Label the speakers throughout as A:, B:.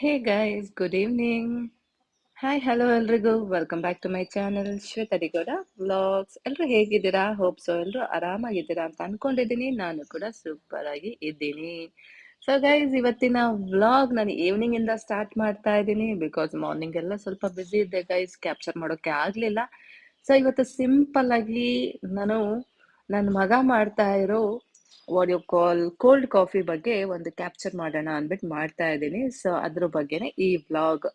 A: Hey guys good evening hi hello ಎಲ್ರಿಗೂ. Welcome back to my channel Shwetharigowda vlogs ಎಲ್ಲರೂ ಹೇಗಿದ್ದೀರಾ? Hope so ಎಲ್ಲರೂ ಆರಾಮಾಗಿದ್ದೀರಾ ಅಂತ ಅನ್ಕೊಂಡಿದ್ದೀನಿ. ನಾನು ಕೂಡ ಸೂಪರ್ ಆಗಿ ಇದ್ದೀನಿ. ಸೊ ಗೈಸ್ ಇವತ್ತಿನ ವ್ಲಾಗ್ ನಾನು ಈವ್ನಿಂಗ್ ಇಂದ ಸ್ಟಾರ್ಟ್ ಮಾಡ್ತಾ ಇದ್ದೀನಿ ಬಿಕಾಸ್ ಮಾರ್ನಿಂಗ್ ಎಲ್ಲ ಸ್ವಲ್ಪ ಬ್ಯುಸಿ ಇದ್ದೆ ಗೈಸ್ ಕ್ಯಾಪ್ಚರ್ ಮಾಡೋಕೆ ಆಗ್ಲಿಲ್ಲ. ಸೊ ಇವತ್ತು ಸಿಂಪಲ್ ಆಗಿ ನಾನು, ನನ್ನ ಮಗ ಮಾಡ್ತಾ ಇರೋ what you call cold coffee ಬಗ್ಗೆ ಒಂದು ಕ್ಯಾಪ್ಚರ್ ಮಾಡೋಣ ಅಂದ್ಬಿಟ್ಟು ಮಾಡ್ತಾ ಇದ್ದೀನಿ. ಸೊ ಅದ್ರ ಬಗ್ಗೆನೇ ಈ ಬ್ಲಾಗ್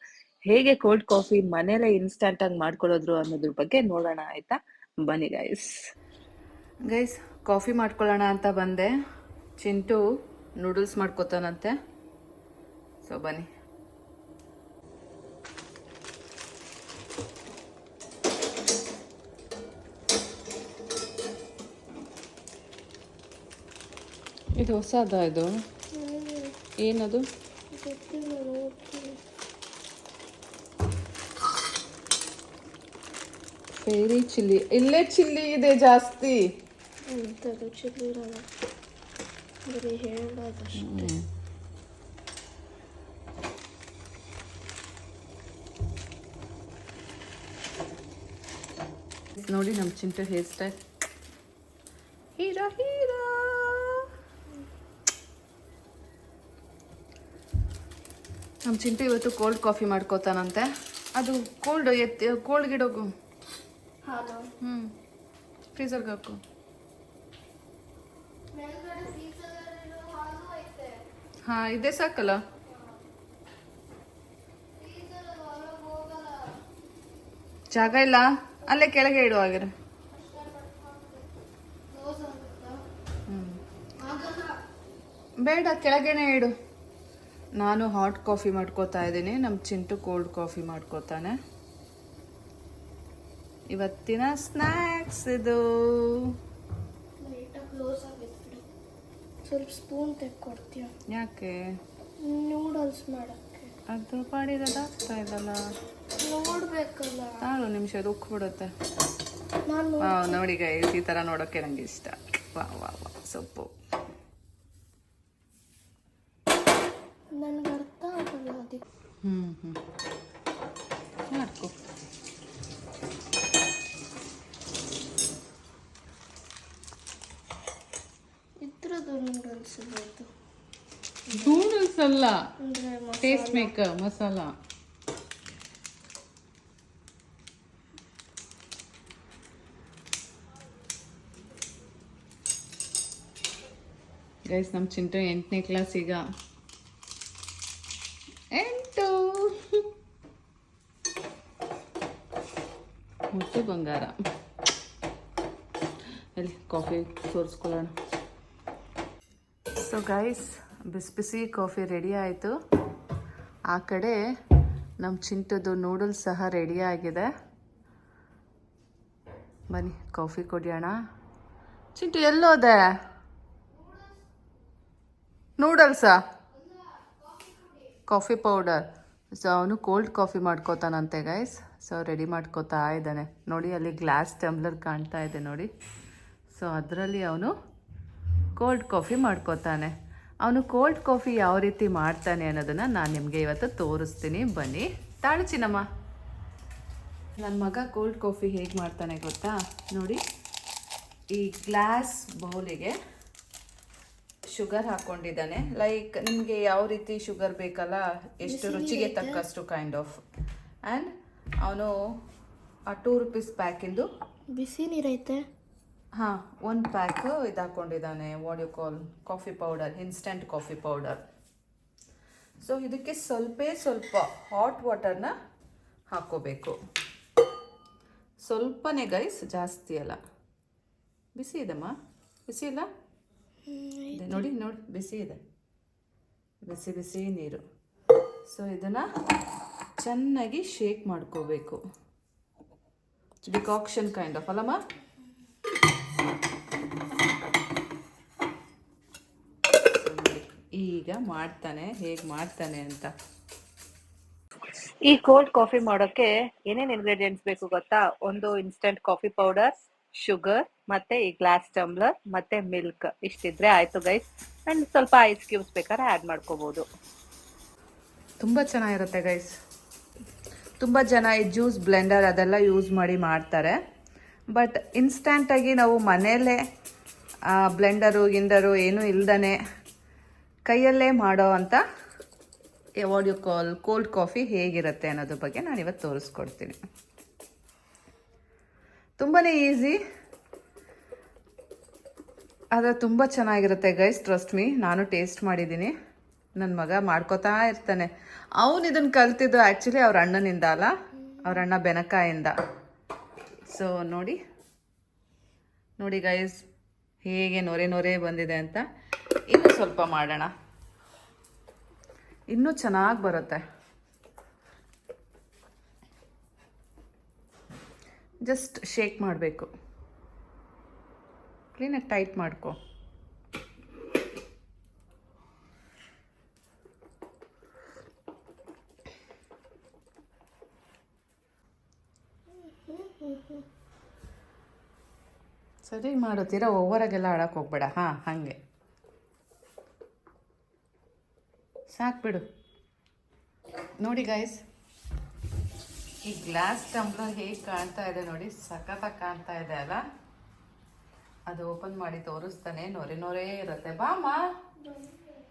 A: ಹೇಗೆ ಕೋಲ್ಡ್ ಕಾಫಿ ಮನೇಲೆ ಇನ್ಸ್ಟಂಟ್ ಆಗಿ ಮಾಡ್ಕೊಳ್ಳೋದ್ರು ಅನ್ನೋದ್ರ ಬಗ್ಗೆ ನೋಡೋಣ ಆಯ್ತಾ? ಬನ್ನಿ ಗೈಸ್
B: ಗೈಸ್ ಕಾಫಿ ಮಾಡ್ಕೊಳ್ಳೋಣ ಅಂತ ಬಂದೆ. ಚಿಂಟು ನೂಡಲ್ಸ್ ಮಾಡ್ಕೋತಾನಂತೆ. ಸೊ ಬನ್ನಿ. ಇದು ಹೊಸದ ಇದು? ಏನದು? Fairy chilli. ಇಲ್ಲೇ ಚಿಲ್ಲಿ ಇದೆ ಜಾಸ್ತಿ.
C: ಚಿಲ್ಲಿ ಇರಲ್ಲ ಬರೀ ಹೇಳೋದಷ್ಟೇ
B: ನೋಡಿ ನಮ್ಮ ಚಿಂಟು ಹೇರ್ ಸ್ಟೈಲ್ ಹೀರಾ ಹೀರಾ. ನಮ್ಮ ಚಿಂತೆ ಇವತ್ತು ಕೋಲ್ಡ್ ಕಾಫಿ ಮಾಡ್ಕೋತಾನಂತೆ. ಅದು ಕೋಲ್ಡ್ ಎತ್ತಿ ಕೋಲ್ಡ್ ಗಿಡೋಗು
C: ಹಾಲು.
B: ಹ್ಞೂ ಫ್ರೀಸರ್ಗೆ ಹಾಕು. ಹಾಂ ಇದೇ ಸಾಕಲ್ಲ? ಜಾಗ ಇಲ್ಲ? ಅಲ್ಲೇ ಕೆಳಗೆ ಇಡು ಹ್ಞೂ ಬೇಡ ಕೆಳಗೆನೆ ಇಡು. ನಾನು ಹಾಟ್ ಕಾಫಿ ಮಾಡ್ಕೋತಾ ಇದ್ದೀನಿ. ನಮ್ಮ ಚಿಂಟು ಕೋಲ್ಡ್ ಕಾಫಿ ಮಾಡ್ಕೋತಾನೆ. ಇವತ್ತಿನ ಸ್ನ್ಯಾಕ್ಸ್ ಇದು.
C: ಸ್ವಲ್ಪ ಸ್ಪೂನ್ ತೆಕ್ಕೊಡ್ತೀಯ
B: ಯಾಕೆ?
C: ನೂಡಲ್ಸ್ ಮಾಡಕ್ಕೆ.
B: ಅದು ಪಾಡಿರೋದಾಗ್ತಾ ಇದಲ್ಲ
C: ನೋಡ್ಬೇಕಲ್ಲ.
B: ಆರು ನಿಮಿಷ ಅದು ಉಕ್ಬಿಡುತ್ತೆ. ನೋಡಿ ಗೈಸ್ ಈ ಥರ ನೋಡೋಕ್ಕೆ ನಂಗೆ ಇಷ್ಟ. ವಾ ವಾ ವಾ ಸೊಪ್ಪು
C: ನನಗೆ ಅರ್ಥ ಆಗಲ್ಲ ಅದಕ್ಕೆ
B: ಹ್ಞೂ ಹ್ಞೂ ಮಾಡ್ಕೊ
C: ಇದ್ರದ್ದು ನೂಡಲ್ಸ್ ಬೇಕು
B: ನೂಡಲ್ಸ್ ಅಲ್ಲ. Taste maker masala. ಗೈಸ್ ನಮ್ಮ ಚಿಂಟು ಎಂಟನೇ ಕ್ಲಾಸ್ ಈಗ. ಎಂಟು. ಮುತ್ತು ಬಂಗಾರ. ಅಲ್ಲಿ ಕಾಫಿ ತೋರಿಸ್ಕೊಳ್ಳೋಣ. ಸೊ ಗೈಸ್ ಬಿಸಿ ಬಿಸಿ ಕಾಫಿ ರೆಡಿ ಆಯಿತು. ಆ ಕಡೆ ನಮ್ಮ ಚಿಂಟದು ನೂಡಲ್ಸ್ ಸಹ ರೆಡಿ ಆಗಿದೆ. ಬನ್ನಿ, ಕಾಫಿ ಕುಡಿಯೋಣ. ಚಿಂಟು, ಎಲ್ಲೋದೆ? ನೂಡಲ್ಸಾ? Coffee powder. ಸೊ ಅವನು ಕೋಲ್ಡ್ ಕಾಫಿ ಮಾಡ್ಕೋತಾನಂತೆ ಗೈಸ್ ಸೊ ರೆಡಿ ಮಾಡ್ಕೋತಾ ಇದ್ದಾನೆ. ನೋಡಿ, ಅಲ್ಲಿ ಗ್ಲಾಸ್ ಟಂಬ್ಲರ್ ಕಾಣ್ತಾ ಇದೆ ನೋಡಿ. ಸೊ ಅದರಲ್ಲಿ ಅವನು ಕೋಲ್ಡ್ ಕಾಫಿ ಮಾಡ್ಕೋತಾನೆ. ಅವನು ಕೋಲ್ಡ್ ಕಾಫಿ ಯಾವ ರೀತಿ ಮಾಡ್ತಾನೆ ಅನ್ನೋದನ್ನು ನಾನು ನಿಮಗೆ ಇವತ್ತು ತೋರಿಸ್ತೀನಿ. ಬನ್ನಿ. ತಾಳು ಚಿನ್ನಮ್ಮ. ನನ್ನ ಮಗ ಕೋಲ್ಡ್ ಕಾಫಿ ಹೇಗೆ ಮಾಡ್ತಾನೆ ಗೊತ್ತಾ? ನೋಡಿ. ಈ ಗ್ಲಾಸ್ ಬೌಲಿಗೆ ಶುಗರ್ ಹಾಕ್ಕೊಂಡಿದ್ದಾನೆ ಲೈಕ್ ನಿಮಗೆ ಯಾವ ರೀತಿ ಶುಗರ್ ಬೇಕಲ್ಲ ಎಷ್ಟು ರುಚಿಗೆ ತಕ್ಕಷ್ಟು ಕೈಂಡ್ ಆಫ್ ಆ್ಯಂಡ್ ಅವನು ಆ ಟೂ ರುಪೀಸ್ ಪ್ಯಾಕಿಂದು
C: ಬಿಸಿ ನೀರೈತೆ
B: ಹಾಂ, ಒಂದು ಪ್ಯಾಕು ಇದು ಹಾಕ್ಕೊಂಡಿದ್ದಾನೆ what you call coffee powder instant coffee powder so ಇದಕ್ಕೆ ಸ್ವಲ್ಪ ಸ್ವಲ್ಪ ಹಾಟ್ ವಾಟರ್ನ ಹಾಕ್ಕೋಬೇಕು. ಸ್ವಲ್ಪನೇ ಗೈಸ್ ಜಾಸ್ತಿ ಅಲ್ಲ. ಬಿಸಿ ಇದೆಮ್ಮ ಬಿಸಿ ಇಲ್ಲ? ನೋಡಿ ನೋಡಿ, ಬಿಸಿ ಇದೆ. ಬಿಸಿ ಬಿಸಿ ನೀರು. ಸೊ ಇದನ್ನು ಚೆನ್ನಾಗಿ ಶೇಕ್ ಮಾಡ್ಕೋಬೇಕು. ಡಿಕಾಕ್ಷನ್ ಕೈಂಡ್ ಆಫ್ ಅಲ್ಲಮ್ಮ So ನೋಡಿ, ಈಗ ಮಾಡ್ತಾನೆ ಹೇಗೆ ಮಾಡ್ತಾನೆ ಅಂತ.
A: ಈ ಕೋಲ್ಡ್ ಕಾಫಿ ಮಾಡೋಕೆ ಏನೇನ್ ಇಂಗ್ರೀಡಿಯೆಂಟ್ಸ್ ಬೇಕು ಗೊತ್ತಾ? ಒಂದು ಇನ್ಸ್ಟೆಂಟ್ ಕಾಫಿ ಪೌಡರ್ ಶುಗರ್ ಮತ್ತೆ ಈ ಗ್ಲಾಸ್ ಟಂಬ್ಲರ್ ಮತ್ತೆ ಮಿಲ್ಕ್ ಇಷ್ಟಿದ್ರೆ ಆಯ್ತು ಗೈಸ್ ಅಂಡ್ ಸ್ವಲ್ಪ ಐಸ್ ಕ್ಯೂಬ್ಸ್ ಬೇಕಾದ್ರೆ ಆಡ್ ಮಾಡ್ಕೋಬಹುದು
B: ತುಂಬ ಚೆನ್ನಾಗಿರುತ್ತೆ ಗೈಸ್ ತುಂಬ ಜನ ಈ ಜ್ಯೂಸ್ ಬ್ಲೆಂಡರ್ ಅದೆಲ್ಲ ಯೂಸ್ ಮಾಡಿ ಮಾಡ್ತಾರೆ. ಬಟ್ ಇನ್ಸ್ಟೆಂಟಾಗಿ ನಾವು ಮನೆಯಲ್ಲೇ ಬ್ಲೆಂಡರು ಗಿಂಡರು ಏನೂ ಇಲ್ದೇ ಕೈಯಲ್ಲೇ ಮಾಡೋ ಅಂಥ what you call cold coffee ಹೇಗಿರುತ್ತೆ ಅನ್ನೋದ್ರ ಬಗ್ಗೆ ನಾನು ಇವತ್ತು ತೋರಿಸ್ಕೊಡ್ತೀನಿ. ತುಂಬಾ ಈಸಿ ಆದರೆ ತುಂಬ ಚೆನ್ನಾಗಿರುತ್ತೆ ಗೈಸ್ ಟ್ರಸ್ಟ್ ಮೀ ನಾನು ಟೇಸ್ಟ್ ಮಾಡಿದ್ದೀನಿ. ನನ್ನ ಮಗ ಮಾಡ್ಕೋತಾ ಇರ್ತಾನೆ. ಅವನು ಇದನ್ನು ಕಲ್ತಿದ್ದು ಆ್ಯಕ್ಚುಲಿ ಅವ್ರ ಅಣ್ಣನಿಂದ ಅಲ್ಲ? ಅವ್ರ ಅಣ್ಣ ಬೆನಕಾಯಿಂದ. ಸೊ ನೋಡಿ. ನೋಡಿ ಗೈಸ್ ಹೇಗೆ ನೊರೆ ನೊರೆ ಬಂದಿದೆ ಅಂತ. ಇನ್ನೂ ಸ್ವಲ್ಪ ಮಾಡೋಣ. ಇನ್ನೂ ಚೆನ್ನಾಗಿ ಬರುತ್ತೆ. ಜಸ್ಟ್ ಶೇಕ್ ಮಾಡಬೇಕು. ಕ್ಲೀನಾಗಿ ಟೈಟ್ ಮಾಡ್ಕೊ. ಸರಿ ಮಾಡುತ್ತೀರಾ? ಓವರಾಗೆಲ್ಲ ಆಡಕ್ಕೆ ಹೋಗ್ಬೇಡ. ಹಾಂ, ಹಾಗೆ. ಸಾಕ್ಬಿಡು ನೋಡಿ ಗೈಸ್ ಈ ಗ್ಲಾಸ್ ಟಂಬ್ಲರ್ ಹೇಗೆ ಕಾಣ್ತಾ ಇದೆ ನೋಡಿ ಸಖತ್ತಾಗಿ ಕಾಣ್ತಾ ಇದೆ ಅಲ್ಲ? ಅದು ಓಪನ್ ಮಾಡಿ ತೋರಿಸ್ತಾನೆ ನೊರೆ ನೊರೆ ಇರುತ್ತೆ. ಬಾಮ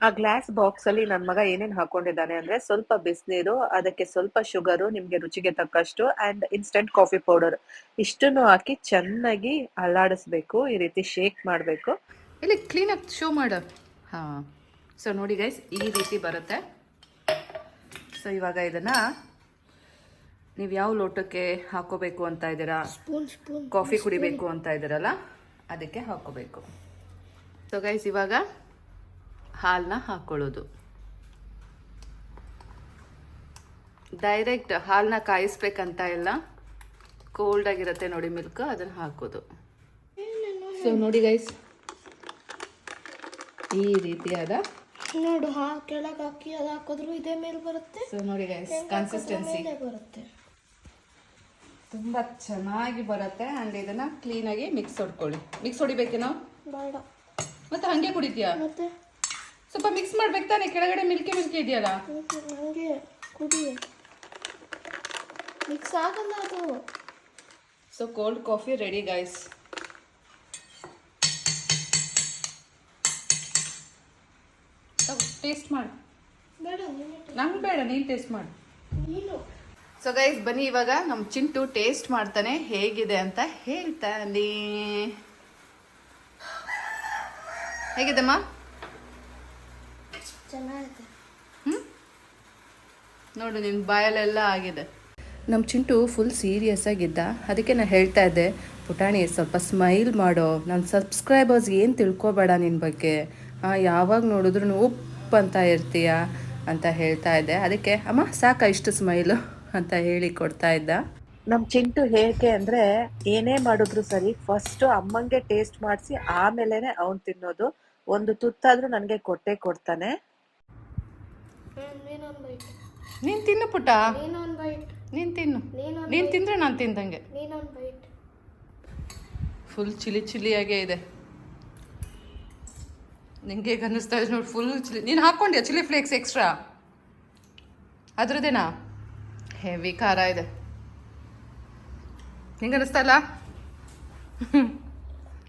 A: ಆ ಗ್ಲಾಸ್ ಬಾಕ್ಸ್ ಅಲ್ಲಿ ನನ್ನ ಮಗ ಏನೇನ್ ಹಾಕೊಂಡಿದ್ದಾನೆ ಅಂದ್ರೆ ಸ್ವಲ್ಪ ಬಿಸಿನೀರು ಅದಕ್ಕೆ ಸ್ವಲ್ಪ ಶುಗರು ನಿಮ್ಗೆ ರುಚಿಗೆ ತಕ್ಕಷ್ಟು ಅಂಡ್ ಇನ್ಸ್ಟೆಂಟ್ ಕಾಫಿ ಪೌಡರ್ ಇಷ್ಟನ್ನು ಹಾಕಿ ಚೆನ್ನಾಗಿ ಅಲ್ಲಾಡಿಸ್ಬೇಕು ಈ ರೀತಿ ಶೇಕ್ ಮಾಡ್ಬೇಕು.
B: ಇಲ್ಲಿ ಕ್ಲೀನಾಗಿ ಶೋ ಮಾಡ. ಹಾಂ. ಸೊ ನೋಡಿ ಗೈಸ್ ಈ ರೀತಿ ಬರುತ್ತೆ. ಸೊ ಇವಾಗ ಇದನ್ನು ನೀವು ಯಾವ ಲೋಟಕ್ಕೆ ಹಾಕೋಬೇಕು ಅಂತ ಇದ್ದೀರಾ? ಕಾಫಿ ಕುಡಿಬೇಕು ಅಂತ ಇದ್ದೀರಲ್ಲ ಅದಕ್ಕೆ ಹಾಕೋಬೇಕು. ಸೊ ಗೈಸ್ ಇವಾಗ ಹಾಲನ್ನ ಹಾಕ್ಕೊಳ್ಳೋದು ಡೈರೆಕ್ಟ್ ಹಾಲನ್ನ ಕಾಯಿಸ್ಬೇಕಂತ ಇಲ್ಲ. ಕೋಲ್ಡ್ ಆಗಿರುತ್ತೆ ನೋಡಿ ಮಿಲ್ಕ್ ಅದನ್ನು ಹಾಕೋದು. ಸೊ ನೋಡಿ ಗೈಸ್ ಈ ರೀತಿಯಾದ
C: ನೋಡು ಹಾ ಕೆಳಗೆ ಹಾಕಿ ಅದು ಹಾಕಿದ್ರು ಇದೇ ಮೇಲೆ ಬರುತ್ತೆ.
B: ಸೊ ನೋಡಿ ಗೈಸ್ ಕನ್ಸಿಸ್ಟೆನ್ಸಿ
C: ಬರುತ್ತೆ.
B: ತುಂಬ ಚೆನ್ನಾಗಿ ಬರುತ್ತೆ ಆ್ಯಂಡ್ ಇದನ್ನು ಕ್ಲೀನಾಗಿ ಮಿಕ್ಸ್ ಹೊಡ್ಕೊಳ್ಳಿ. ಮಿಕ್ಸ್ ಹೊಡಿಬೇಕೇನೋ?
C: ಬೇಡ.
B: ಮತ್ತೆ ಹಾಗೆ ಕುಡಿತೀಯಾ?
C: ಮತ್ತೆ?
B: ಸ್ವಲ್ಪ ಮಿಕ್ಸ್ ಮಾಡ್ಬೇಕು ತಾನೆ ಕೆಳಗಡೆ ಮಿಲ್ಕಿ ಮಿಲ್ಕಿ ಇದೆಯಲ್ಲ?
C: ಹಂಗೆ ಕುಡಿ. ಮಿಕ್ಸ್ ಆಗಲ್ಲ ಅದು.
B: So cold coffee ready guys taste ಮಾಡು. ನಂಗೆ ಬೇಡ ನೀನು ಟೇಸ್ಟ್ ಮಾಡು.
C: ನೀನು.
B: ಸೊ ಗೈಸ್ ಬನ್ನಿ ಇವಾಗ ನಮ್ಮ ಚಿಂಟು ಟೇಸ್ಟ್ ಮಾಡ್ತಾನೆ ಹೇಗಿದೆ ಅಂತ ಹೇಳ್ತಾನೆ. ಹೇಗಿದೆಮ್ಮ?
C: ಚೆನ್ನಾಗಿದೆ.
B: ನೋಡು ನಿನ್ನ ಬಾಯಲ್ಲೆಲ್ಲ ಆಗಿದೆ. ನಮ್ಮ ಚಿಂಟು ಫುಲ್ ಸೀರಿಯಸ್ ಆಗಿದ್ದ. ಅದಕ್ಕೆ ನಾನು ಹೇಳ್ತಾ ಇದ್ದೆ ಪುಟಾಣಿ ಸ್ವಲ್ಪ ಸ್ಮೈಲ್ ಮಾಡೋ. ನನ್ನ ಸಬ್ಸ್ಕ್ರೈಬರ್ಸ್ ಏನು ತಿಳ್ಕೊಬೇಡ ನಿನ್ನ ಬಗ್ಗೆ. ಯಾವಾಗ ನೋಡಿದ್ರು ಉಪ್ಪು ಅಂತ ಇರ್ತೀಯ ಅಂತ ಹೇಳ್ತಾ ಇದ್ದೆ. ಅದಕ್ಕೆ ಅಮ್ಮ ಸಾಕ ಇಷ್ಟು ಸ್ಮೈಲು ಅಂತ ಹೇಳಿ ಕೊಡ್ತಾ ಇದ್ದ.
A: ನಮ್ ಚಿಂಟು ಹೇಗೆ ಅಂದ್ರೆ ಏನೇ ಮಾಡಿದ್ರು ಸರಿ ಫಸ್ಟ್ ಅಮ್ಮಂಗೆ ಟೇಸ್ಟ್ ಮಾಡಿಸಿ ಆಮೇಲೆನೆ ಅವ್ನ್ ತಿನ್ನೋದು. ಒಂದು ತುತ್ತಾದ್ರೂ ನನ್ಗೆ ಕೊಟ್ಟೆ ಕೊಡ್ತಾನೆ.
B: ನೀನು ತಿನ್ನು ಪುಟ್ಟ. ನೀನು ತಿನ್ನು. ನೀನು ತಿಂದರೆ ನಾನು ತಿಂದಂಗೆ. ಫುಲ್ ಚಿಲಿ ಚಿಲಿಯಾಗೇ ಇದೆ. ನಿಂಗೆ ಅನ್ನಿಸ್ತಾ ಇದೆ ನೋಡಿ ಫುಲ್ ಚಿಲಿ ನೀನು ಹಾಕ್ಕೊಂಡ್ಯಾ ಚಿಲ್ಲಿ ಫ್ಲೇಕ್ಸ್ ಎಕ್ಸ್ಟ್ರಾ ಅದ್ರದ್ದೇನಾ? ಹೆವಿ ಖಾರ ಇದೆ. ನಿಂಗೆ ಅನ್ನಿಸ್ತಾ ಇಲ್ಲ?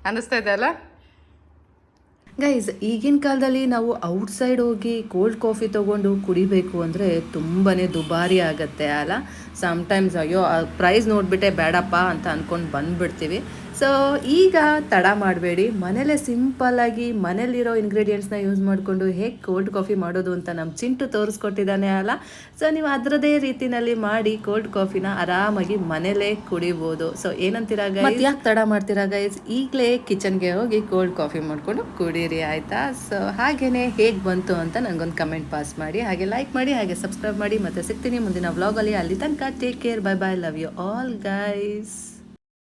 B: ಅನ್ನಿಸ್ತಾ ಇದೆ ಅಲ್ಲ? ಗೈಸ್ ಈಗಿನ ಕಾಲದಲ್ಲಿ ನಾವು ಔಟ್ಸೈಡ್ ಹೋಗಿ ಕೋಲ್ಡ್ ಕಾಫಿ ತೊಗೊಂಡು ಕುಡಿಬೇಕು ಅಂದರೆ ತುಂಬಾ ದುಬಾರಿ ಆಗುತ್ತೆ, ಅಲ್ಲ? ಸಮ್ಟೈಮ್ಸ್ ಅಯ್ಯೋ ಪ್ರೈಸ್ ನೋಡಿಬಿಟ್ಟೆ ಬೇಡಪ್ಪ ಅಂತ ಅಂದ್ಕೊಂಡು ಬಂದ್ಬಿಡ್ತೀವಿ. ಸೊ ಈಗ ತಡ ಮಾಡಬೇಡಿ. ಮನೇಲೆ ಸಿಂಪಲ್ಲಾಗಿ ಮನೇಲಿರೋ ಇಂಗ್ರೀಡಿಯೆಂಟ್ಸ್ನ ಯೂಸ್ ಮಾಡಿಕೊಂಡು ಹೇಗೆ ಕೋಲ್ಡ್ ಕಾಫಿ ಮಾಡೋದು ಅಂತ ನಮ್ಮ ಚಿಂಟು ತೋರಿಸ್ಕೊಟ್ಟಿದ್ದಾನೆ ಅಲ್ಲ. ಸೊ ನೀವು ಅದರದೇ ರೀತಿನಲ್ಲಿ ಮಾಡಿ ಕೋಲ್ಡ್ ಕಾಫಿನ ಆರಾಮಾಗಿ ಮನೇಲೇ ಕುಡಿಬೋದು. ಸೊ ಏನಂತೀರಾ ಗೈಸ್ ಯಾಕೆ ತಡ ಮಾಡ್ತೀರಾ ಗೈಸ್ ಈಗಲೇ ಕಿಚನ್ಗೆ ಹೋಗಿ ಕೋಲ್ಡ್ ಕಾಫಿ ಮಾಡಿಕೊಂಡು ಕುಡೀರಿ, ಆಯಿತಾ? ಸೊ ಹಾಗೇನೆ ಹೇಗೆ ಬಂತು ಅಂತ ನನಗೊಂದು ಕಮೆಂಟ್ ಪಾಸ್ ಮಾಡಿ, ಹಾಗೆ ಲೈಕ್ ಮಾಡಿ, ಹಾಗೆ ಸಬ್ಸ್ಕ್ರೈಬ್ ಮಾಡಿ, ಮತ್ತೆ ಸಿಗ್ತೀನಿ ಮುಂದಿನ ವ್ಲಾಗಲ್ಲಿ ಅಲ್ಲಿ. ತನಕ take care bye bye love you all guys